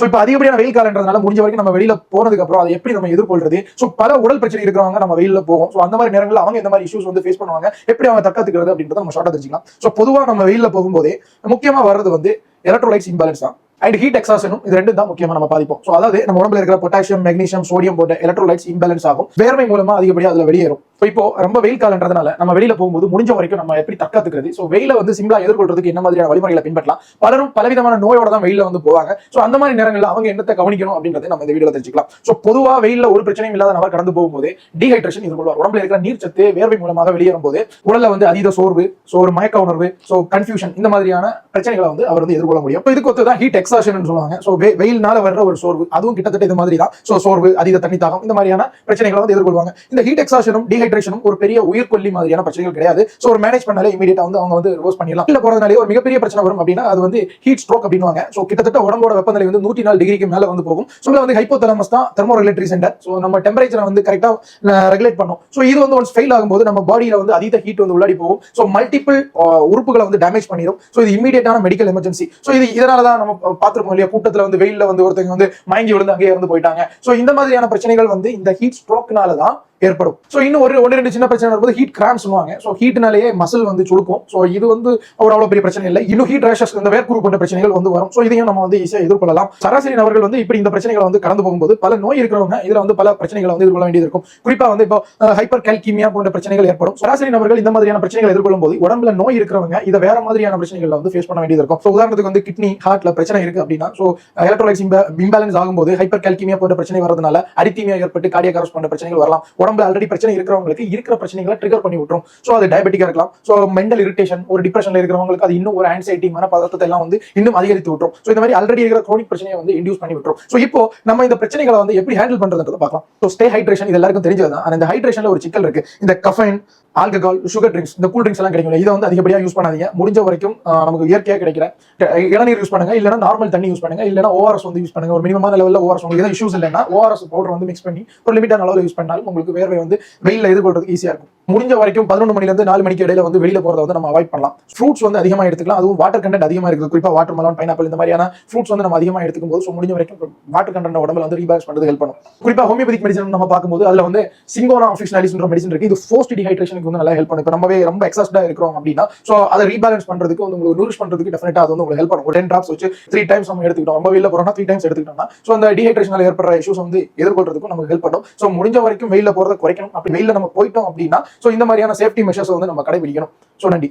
So இப்போ அதிகப்படியான வெயில் காலன்றதுனால முடிஞ்ச வரைக்கும் நம்ம வெளியில போனதுக்கு அப்புறம் அதை எப்படி நம்ம எதிர்கொள்றது? ஸோ பல உடல் பிரச்சனை இருக்கிறவங்க நம்ம வெயில போவோம் ஸோ அந்த மாதிரி நேரங்களில் அவங்க இந்த மாதிரி இஷ்யூஸ் வந்து ஃபேஸ் பண்ணுவாங்க. எப்படி அவங்க தக்கத்துக்கிறது அப்படின்றத நம்ம ஷார்ட்டாக தெரிஞ்சுக்கலாம். ஸோ பொதுவா நம்ம வெயில போகும்போதே முக்கியமா வர்றது வந்து எலக்ட்ரோலைட்ஸ் இம்பேலன்ஸ் தான். அண்ட் ஹீட் எக்ஸாஷனும் இது ரெண்டு தான் முக்கியமா நம்ம பாதிப்போம். ஸோ அதாவது நம்ம உடம்புல இருக்கிற பொட்டாசியம் மெக்னீஷியம் சோடியம் போன்ற எலக்ட்ரோலைட்ஸ் இம்பேலன்ஸ் ஆகும். வேர்வை மூலமா அதிகப்படியாக அதில் வெளியேறும். ஸோ இப்போ ரொம்ப வெயில் காலன்றதுனால நம்ம வெளியில போகும்போது முடிஞ்ச வரைக்கும் நம்ம எப்படி தக்கத்துக்குறது ஸோ வெயில வந்து சிம்பிளா எதிர்கொள்றதுக்கு என்ன மாதிரியான வழிமுறைகளை பின்பற்றலாம்? பலரும் பலவிதமான நோயோட தான் வெயில வந்து போவாங்க. ஸோ அந்த மாதிரி நேரங்களில் அவங்க என்னத்தை கவனிக்கணும் அப்படின்றத நம்ம இந்த வீடியோ தெரிஞ்சுக்கலாம். ஸோ பொதுவாக வெயில ஒரு பிரச்சனையும் இல்லாத நபர் கடந்து போகும்போது டீஹைட்ரேஷன் எதிர்கொள்வார் உடம்புல இருக்கிற நீர் சத்து வேர்வை மூலமாக வெளியேறும் போது உடல்ல வந்து அதீத சோர்வு ஸோ ஒரு மயக்க உணர்வு ஸோ கன்ஃபியூஷன் இந்த மாதிரியான பிரச்சனைகளை வந்து அவர் வந்து எதிர்கொள்ள முடியும். இப்போ இதுக்கு ஒத்து தான் ஹீட் எக்ஸாஷன் சொல்லுவாங்க. ஸோ வெயில்னால வர்ற ஒரு சோர்வு அதுவும் கிட்டத்தட்ட இது மாதிரி தான் ஸோ சோர்வு அதீத தண்ணி தாகம் இந்த மாதிரியான பிரச்சனைகளை வந்து எதிர்கொள்வாங்க. இந்த ஹீட் எக்ஸாஷனும் டீஹைட்ரேஷனும் ஒரு பெரிய உயிர்கொல்லி மாதிரியான பிரச்சனைகள் கிடையாது. ஸோ ஒரு மேனேஜ் பண்ணாலே இமீடியட்டா வந்து அவங்க வந்து ரிவர்ஸ் பண்ணிடலாம். இல்லை போறதுனாலே ஒரு மிகப்பெரிய பிரச்சனை வரும் அப்படின்னா அது வந்து ஹீட் ஸ்ட்ரோக் அப்படின்வாங்க ஸோ கிட்டத்தட்ட உடம்போட வெப்பநிலை வந்து நூற்றி நாலு டிகிரிக்கு மேலே வந்து போகும். ஸோ வந்து ஹைப்போதலமஸ் தான் தெர்மோ ரெகுலேட்டரி சென்டர் ஸோ நம்ம டெம்பரேச்சரை வந்து கரெக்டாக ரெகுலேட் பண்ணும். ஸோ இது வந்து ஒன்ஸ் ஃபெயில் ஆகும்போது நம்ம பாடியில் வந்து அதீத ஹீட் வந்து உள்ளாடி போகும். ஸோ மல்டிபிள் உறுப்புகளை வந்து டேமேஜ் பண்ணிடும் ஸோ இது இமீடியட்டான மெடிக்கல் எமர்ஜென்சி ஸோ இது இதனால தான் நம்ம பார்த்துருப்போம் இல்லையா? கூட்டத்தில் வந்து வெயிலில் வந்து ஒருத்தங்க வந்து மயங்கி விழுந்து அங்கேயே இருந்து போயிட்டாங்க. ஸோ இந்த மாதிரியான பிரச்சனைகள் வந்து இந்த ஹீட் ஸ்ட்ரோக்னால தான் ஏற்படும். ஸோ இன்னும் ஒரு ஒன்று ரெண்டு சின்ன பிரச்சனை வரும்போது ஹீட் கிராம்ஸ் சொல்லுவாங்க ஸோ ஹீட்னாலேயே மசில் வந்து சுழுக்கும் ஸோ இது வந்து ஒரு அவ்வளோ பெரிய பிரச்சனை இல்லை. இன்னும் ஹீட் ரேஷஸ் இந்த வேர்க்குரு போன்ற பிரச்சனைகள் வந்து வரும். ஸோ இதையும் நம்ம வந்து ஈஸியாக எதிர்கொள்ளலாம். சராசரி நபர்கள் வந்து இப்படி இந்த பிரச்சனைகளை வந்து கடந்து போகும்போது பல நோய் இருக்கிறவங்க இதுல வந்து பல பிரச்சனைகளை வந்து எதிர்கொள்ள வேண்டியது இருக்கும். குறிப்பா வந்து இப்போ ஹைப்பர் கேல்கிமியா போன்ற பிரச்சனைகள் ஏற்படும். சராசரி நபர்கள் இந்த மாதிரியான பிரச்சனைகள் எதிர்கொள்ளும் போது உடம்புல நோய் இருக்கிறவங்க இதை வேற மாதிரியான பிரச்சனைகளை வந்து ஃபேஸ் பண்ண வேண்டியது இருக்கும். ஸோ உதாரணத்துக்கு வந்து கிட்னி ஹார்ட்ல பிரச்சனை இருக்கு அப்படின்னா ஸோ எலக்ட்ரோலைட்ஸ் இம்பேலன்ஸ் ஆகும்போது ஹைப்பர் கேல்கிமியா போன்ற பிரச்சனை வரதுனால அடித்தீமியா ஏற்பட்டு கார்டியக் போன்ற பிரச்சனைகள் வரலாம். உடம்புல ஆல்ரெடி பிரச்சனை இருக்கிறவங்களுக்கு இருக்கிற பிரச்சனைகளை ட்ரிகர் பண்ணி விட்டுரும். ஸோ அது டயபெட்டிக்காக இருக்கலாம். ஸோ மென்டல் இரிட்டேஷன் ஒரு டிப்ரெஷன்ல இருக்கிறவங்களுக்கு அது இன்னும் ஒரு ஆன்சைட்டி மன பதத்தத்தை எல்லாம் வந்து இன்னும் அதிகரித்து விட்டுரும். ஸோ இந்த மாதிரி ஆல்ரெடி இருக்கிற குரோனிக் பிரச்சனையை வந்து இன்டியூஸ் பண்ணி விட்டுரும். ஸோ இப்போ நம்ம இந்த பிரச்சனைகளை வந்து எப்படி ஹேண்டில் பண்றதுன்றத பார்க்கலாம். ஸோ ஸ்டே ஹைட்ரேஷன் இது எல்லாருக்கும் தெரிஞ்சது தான். அந்த ஹைட்ரேஷன்ல ஒரு சிக்கல் இருக்கு. இந்த கஃபைன் ஆல்கஹால் சுகர் ட்ரிங்க்ஸ் இந்த கூல் ட்ரிங்க்ஸ் எல்லாம் கிடைக்கும் இதை வந்து அதிகப்படியாக யூஸ் பண்ணாதீங்க. முடிஞ்ச வரைக்கும் நமக்கு இயற்கையாக கிடைக்கிற இளநீர் யூஸ் பண்ணுங்க. இல்லைனா நார்மல் தண்ணி யூஸ் பண்ணுங்க. இல்லைனா ஓஆர்எஸ் வந்து யூஸ் பண்ணுங்க. ஒரு மினிமமான லெவலில் ஓஆர்எஸ் உங்களுக்கு எதாவது இஷ்யூஸ் இல்லைன்னா ஓஆர்எஸ் பவுடர் வந்து மிக்ஸ் பண்ணி ஒரு லிமிட்டான அளவில் யூஸ் பண்ணாலும் உங்களுக்கு வேர்வை வந்து வெயிலில் எதிர்கொள்றதுக்கு ஈஸியாக இருக்கும். முடிஞ்ச வரைக்கும் பதினொன்று மணிலேருந்து நாலு மணிக்கு இடையில வந்து வெளியில போறதை வந்து நம்ம அவாய்ட் பண்ணலாம். ஃப்ரூட்ஸ் வந்து அதிகமாக எடுத்துக்கலாம். அதுவும் வாட்டர் கண்டென்ட் அதிகமாக இருக்குது. குறிப்பாக வாட்டர் மலன் பைனாப்பிள் இந்த மாதிரியான ஃப்ரூட்ஸ் வந்து நம்ம அதிகமாக எடுத்துக்கும் போது ஸோ முடிஞ்ச வரைக்கும் வாட்டர் கண்டென்ட் உடம்புல வந்து ரீபேலன்ஸ் பண்ணுறது ஹெல்ப் பண்ணும். குறிப்பாக ஹோமியோபதிக் மெடிசன் நம்ம பார்க்கும்போது அதுல வந்து சிங்கோனா ஆஃபிஷனாலிஸ்ன்ற மெடிசன் இருக்கு. இது ஃபோஸ்ட் டிஹைட்ரேஷனுக்கு வந்து நல்லா ஹெல்ப் பண்ணும். இப்போ ரொம்பவே ரொம்ப எக்ஸஸ்டா இருக்கிறோம் அப்படின்னா ஸோ அதை ரீபேலன்ஸ் பண்றதுக்கு வந்து உங்களுக்கு நூரிஷ் பண்றதுக்கு டெஃபினட்டாக அது வந்து உங்களுக்கு ஹெல்ப் பண்ணும். ஒரு டென் ட்ராப்ஸ் வச்சு த்ரீ டைம்ஸ் நம்ம எடுத்துக்கிட்டோம். ரொம்ப வெளியில் போகிறோம்னா த்ரீ டைம்ஸ் எடுத்துக்கிட்டோம்னா ஸோ அந்த டிஹைட்ரேஷனால ஏற்படுற இஷ்யூஸ் வந்து எதிர்கொள்றதுக்கும் நமக்கு ஹெல்ப் பண்ணும். ஸோ முடிஞ்ச வரைக்கும் வெயில போகிற குறைக்கணும். அப்படி வெயில நம்ம போயிட்டோம் அப்படின்னா ஸோ இந்த மாதிரியான சேஃப்டி மெஷர்ஸ் வந்து நம்ம கடைபிடிக்கணும். ஸோ நன்றி.